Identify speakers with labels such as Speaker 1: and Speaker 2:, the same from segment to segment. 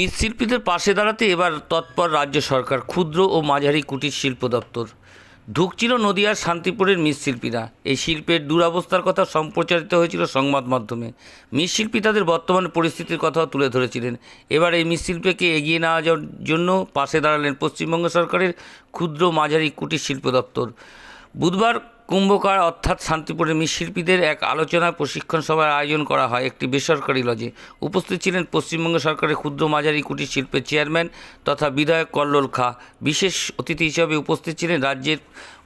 Speaker 1: মৃৎশিল্পীদের পাশে দাঁড়াতে এবার তৎপর রাজ্য সরকার, ক্ষুদ্র ও মাঝারি কুটির শিল্প দপ্তর। ঢুকছিল নদিয়ার শান্তিপুরের মৃৎশিল্পীরা। এই শিল্পের দুরবস্থার কথা সম্প্রচারিত হয়েছিল সংবাদ মাধ্যমে। মৃৎশিল্পী তাদের বর্তমান পরিস্থিতির কথাও তুলে ধরেছিলেন। এবার এই মৃৎশিল্পকে এগিয়ে নেওয়ার জন্য পাশে দাঁড়ালেন পশ্চিমবঙ্গ সরকারের ক্ষুদ্র মাঝারি কুটির শিল্প দপ্তর। বুধবার কুম্ভকার অর্থাৎ শান্তিপুরের মৃৎশিল্পীদের এক আলোচনা প্রশিক্ষণ সভার আয়োজন করা হয় একটি বেসরকারি লজে। উপস্থিত ছিলেন পশ্চিমবঙ্গ সরকারের ক্ষুদ্র মাঝারি কুটির শিল্পের চেয়ারম্যান তথা বিধায়ক কল্লোল খা। বিশেষ অতিথি হিসেবে উপস্থিত ছিলেন রাজ্যের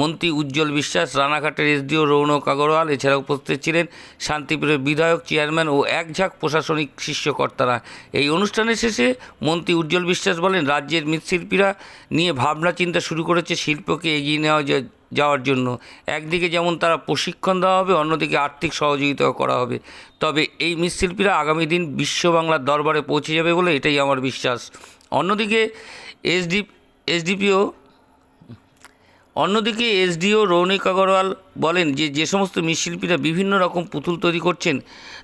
Speaker 1: মন্ত্রী উজ্জ্বল বিশ্বাস, রানাঘাটের এসডিও রৌনক আগরওয়াল এছাড়া উপস্থিত ছিলেন শান্তিপুরের বিধায়ক, চেয়ারম্যান ও এক ঝাঁক প্রশাসনিক শিষ্যকর্তারা। এই অনুষ্ঠানের শেষে মন্ত্রী উজ্জ্বল বিশ্বাস বলেন, রাজ্যের মৃৎশিল্পীরা নিয়ে ভাবনা চিন্তা শুরু করেছে, শিল্পকে এগিয়ে নেওয়া যাওয়ার জন্য। একদিকে যেমন তারা প্রশিক্ষণ দেওয়া হবে, অন্যদিকে আর্থিক সহযোগিতা করা হবে। তবে এই মৃৎশিল্পীরা আগামী দিন বিশ্ব বাংলার দরবারে পৌঁছে যাবে বলে এটাই আমার বিশ্বাস। অন্যদিকে এসডি, এসডিপিও অন্যদিকে এসডিও রৌনিক আগরওয়াল বলেন যে যে সমস্ত মৃৎশিল্পীরা বিভিন্ন রকম পুতুল তৈরি করছেন,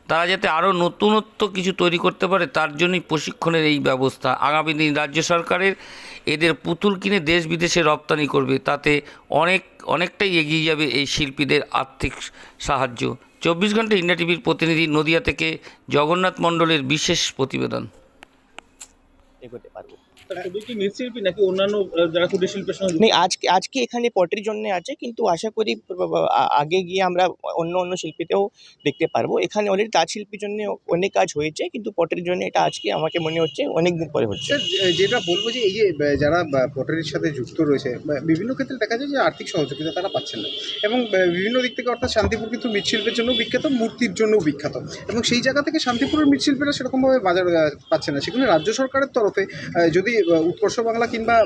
Speaker 1: তারা যাতে আরও নতুনত্ব কিছু তৈরি করতে পারে, তার জন্যই প্রশিক্ষণের এই ব্যবস্থা। আগামী দিন রাজ্য সরকারের এদের পুতুল কিনে দেশ বিদেশে রপ্তানি করবে, তাতে অনেক, অনেকটাই এগিয়ে যাবে এই শিল্পীদের আর্থিক সাহায্য। চব্বিশ ঘণ্টা ইন্ডিয়া টিভির প্রতিনিধি নদিয়া থেকে জগন্নাথ মণ্ডলের বিশেষ প্রতিবেদন।
Speaker 2: এগোতে পারব।
Speaker 3: নাকি অন্যান্য যারা কুটির শিল্পের সঙ্গে
Speaker 2: আজকে আজকে এখানে পটের জন্য আছে কিন্তু আশা করি আগে গিয়ে আমরা অন্য অন্য শিল্পীতেও দেখতে পারব। এখানে অলরেডি তাঁত শিল্পীর জন্য অনেক কাজ হয়েছে কিন্তু পটের জন্য এটা আজকে আমাকে মনে হচ্ছে অনেক দিন পরে হচ্ছে।
Speaker 4: যে- যেটা বলব যে এই যে যারা পটারির সাথে যুক্ত রয়েছে বা বিভিন্ন ক্ষেত্রে দেখা যায় যে আর্থিক সহযোগিতা তারা পাচ্ছেন না। এবং বিভিন্ন দিক থেকে অর্থাৎ শান্তিপুর কিন্তু মৃৎশিল্পের জন্য বিখ্যাত মূর্তির জন্যও বিখ্যাত। এবং সেই জায়গা থেকে শান্তিপুরের মৃৎশিল্পীরা সেরকমভাবে বাজার পাচ্ছে না। সেখানে রাজ্য সরকারের তরফে যদি উৎকর্ষ বাংলা কিংবা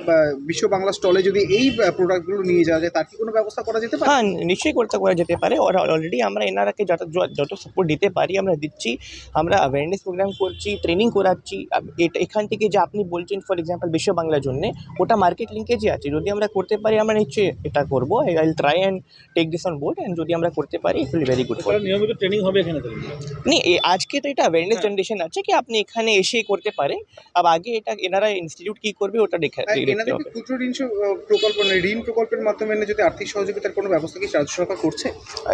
Speaker 4: বিশ্ব বাংলা স্টলে যদি এই প্রোডাক্টগুলো নিয়ে যাওয়া যায় তার কি কোনো ব্যবস্থা করা যেতে পারে?
Speaker 2: হ্যাঁ নিশ্চয়ই করতে করা যেতে পারে। আর অলরেডি আমরা এনারাকে যত যত সাপোর্ট দিতে পারি আমরা দিচ্ছি। আমরা অ্যাওয়ারনেস প্রোগ্রাম করছি ট্রেনিং করাচ্ছি। এটা এখান থেকে যে আপনি বলছেন ফর এক্সাম্পল বিশ্ব বাংলার জন্য ওটা মার্কেট লিঙ্কেজই আছে। যদি আমরা করতে পারি আমরা নিশ্চয়ই এটা করব। I will try and take this on board and যদি আমরা করতে পারি it will very good for
Speaker 3: নিয়মিত ট্রেনিং হবে এখানে
Speaker 2: আজকে তো এটা অ্যাওয়ারনেস। জেনারেশন আছে কি আপনি এখানে এসে করতে পারেন। আর আগে এটা এনারা ইনস্টিটিউট কি করবে ওটা দেখে
Speaker 4: এনাদেরকে ক্ষুদ্র ঋণ প্রকল্প মানে ঋণ প্রকল্পের মাধ্যমে যদি আর্থিক সহযোগিতার কোনো ব্যবস্থা কি রাজ্য সরকার করছে?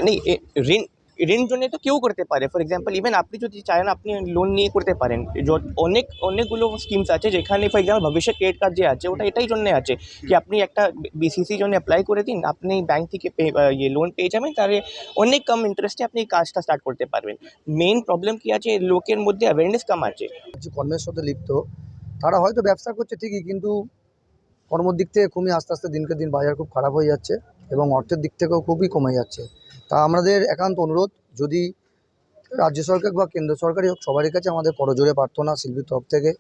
Speaker 2: নেই এ- ঋণ ঋণ জন্য তো কেউ করতে পারে। ফর এক্সাম্পল ইভেন আপনি যদি চান আপনি লোন নিয়ে করতে পারেন। য- অনেক অনেকগুলো স্কিমস আছে যেখানে ফর এক্সাম্পল ভবিষ্যৎ ক্রেডিট কার্ড যে আছে ওটা এটাই জন্য আছে কি আপনি একটা বিসিসি জন্য অ্যাপ্লাই করে দিন আপনি ব্যাংক থেকে ইয়ে লোন পেয়ে যাবেন তাহলে অনেক কম ইন্টারেস্টে আপনি কাজটা স্টার্ট করতে পারবেন। মেন প্রবলেম কি আছে? লোকের মধ্যে অ্যাওয়ারনেস কম আছে।
Speaker 5: যে কর্মের সাথে লিপ্ত তারা হয়তো ব্যবসা করছে ঠিকই কিন্তু কর্মর দিক থেকে কমে আস্তে আস্তে দিনকে দিন বাজার খুব খারাপ হয়ে যাচ্ছে এবং অর্থের দিক থেকেও খুবই কমে যাচ্ছে। তা আমাদের একান্ত অনুরোধ যদি রাজ্য সরকার বা কেন্দ্র সরকারই হোক সবারই কাছে আমাদের করজোরে প্রার্থনা শিল্পীর তরফ থেকে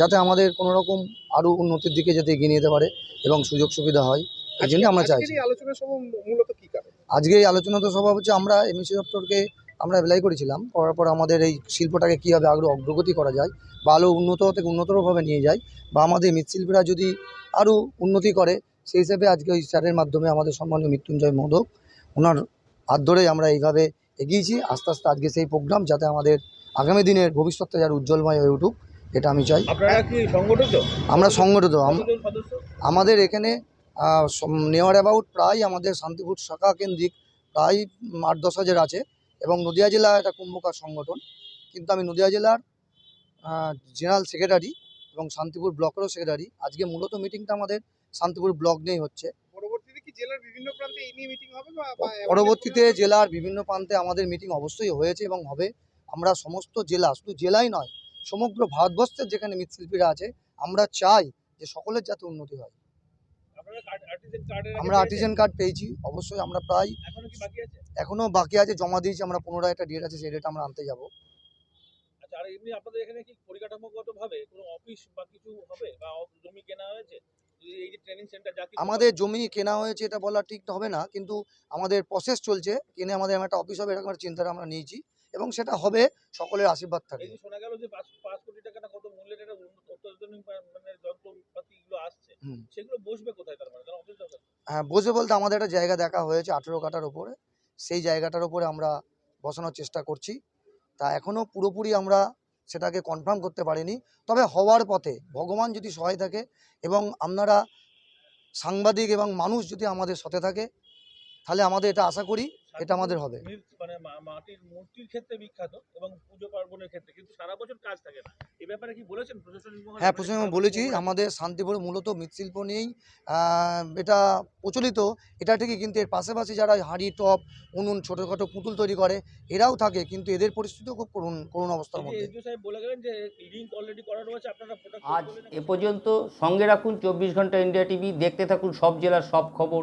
Speaker 5: যাতে আমাদের কোনো রকম আরও উন্নতির দিকে যাতে এগিয়ে নিতে পারে এবং সুযোগ সুবিধা হয় এই জন্য আমরা চাইছি।
Speaker 4: আলোচনা সভা মূলত কি কারণ?
Speaker 5: আজকে এই আলোচনা তো সভা হচ্ছে আমরা এমএসি দপ্তরকে আমরা অ্যাপ্লাই করেছিলাম করার পর আমাদের এই শিল্পটাকে কীভাবে আরও অগ্রগতি করা যায় বা আরও উন্নত থেকে উন্নতরভাবে নিয়ে যায় বা আমাদের মৃৎশিল্পীরা যদি আরও উন্নতি করে সেই হিসেবে আজকে ওই স্যারের মাধ্যমে আমাদের সম্মানীয় মৃত্যুঞ্জয় মোদক ওনার হাত ধরেই আমরা এইভাবে এগিয়েছি। আস্তে আস্তে আজকে সেই প্রোগ্রাম যাতে আমাদের আগামী দিনের ভবিষ্যৎটা যার উজ্জ্বলময় হয়ে উঠুক এটা আমি চাই। আমরা সংগঠিত। আম- আমাদের এখানে নেওয়ার অ্যাবাউট প্রায় আমাদের শান্তিপুর শাখা কেন্দ্রিক প্রায় আট দশ হাজার আছে। এবং নদিয়া জেলা একটা কুম্ভকার সংগঠন। কিন্তু আমি নদিয়া জেলার জেনারেল সেক্রেটারি এবং শান্তিপুর ব্লকেরও সেক্রেটারি। আজকে মূলত মিটিংটা আমাদের শান্তিপুর ব্লক নিয়েই হচ্ছে।
Speaker 4: পরবর্তীতে জেলার বিভিন্ন প্রান্তে
Speaker 5: আমাদের মিটিং অবশ্যই হয়েছে এবং হবে। আমরা সমস্ত জেলা শুধু জেলাই নয় সমগ্র ভারতবর্ষের যেখানে মৃৎশিল্পীরা আছে আমরা চাই যে সকলের যাতে উন্নতি হয়। আমরা আর্টিজেন কার্ড পেয়েছি অবশ্যই আমরা প্রায়
Speaker 3: এখনও বাকি আছে?
Speaker 5: জমা দিয়েছি আমরা পুনরায় একটা ডেট আছে সেই ডেট আমরা আনতে যাব।
Speaker 3: আচ্ছা আর এমনি আপনাদের এখানে কি পরিকাঠামোগত কোনো অফিস বা কিছু হবে? বা জমি কেনা হয়েছে? এই যে ট্রেনিং সেন্টার
Speaker 5: আমাদের জমি কেনা হয়েছে এটা বলা ঠিক হবে না কিন্তু আমাদের প্রসেস চলছে কিনে আমাদের একটা অফিস হবে এরকম একটা চিন্তাটা আমরা নিয়েছি এবং সেটা হবে সকলের আশীর্বাদ থাকবে।
Speaker 3: শোনা গেল যে পাঁচ কোটি টাকা কত মূল্যের অত্যাধুনিক সেগুলো বসবে কোথায় তার মানে?
Speaker 5: হ্যাঁ বসে বলতে আমাদের একটা জায়গা দেখা হয়েছে আঠেরো কাটার ওপরে সেই জায়গাটার ওপরে আমরা বসানোর চেষ্টা করছি। তা এখনও পুরোপুরি আমরা সেটাকে কনফার্ম করতে পারিনি। তবে হওয়ার পথে ভগবান যদি সহায় থাকে এবং আপনারা সাংবাদিক এবং মানুষ যদি আমাদের সাথে থাকে তাহলে আমাদের এটা আশা করি এটা আমাদের হবে।
Speaker 3: মানে মাটির মূর্তির ক্ষেত্রে বিখ্যাত এবং পুজো পার্বণের ক্ষেত্রে কিন্তু সারা বছর কাজ থাকে না। এই ব্যাপারে কি বলেছেন
Speaker 5: হ্যাঁ
Speaker 3: কারও
Speaker 5: বলেছি আমাদের শান্তিপুরে মূলত মৃৎশিল্প নিয়েই এটা প্রচলিত। এটা ঠিকই কিন্তু এর পাশাপাশি যারা হাঁড়ি টপ উনুন ছোটোখাটো পুতুল তৈরি করে এরাও থাকে কিন্তু এদের পরিস্থিতিও খুব করুণ করুণ অবস্থার মধ্যে।
Speaker 3: এসডিও সাহেব বলে গেলেন যে লিঙ্ক অলরেডি করা রয়েছে আপনারা প্রোডাক্ট
Speaker 1: আজ এ পর্যন্ত সঙ্গে রাখুন চব্বিশ ঘণ্টা ইন্ডিয়া টিভি দেখতে থাকুন সব জেলার সব খবর।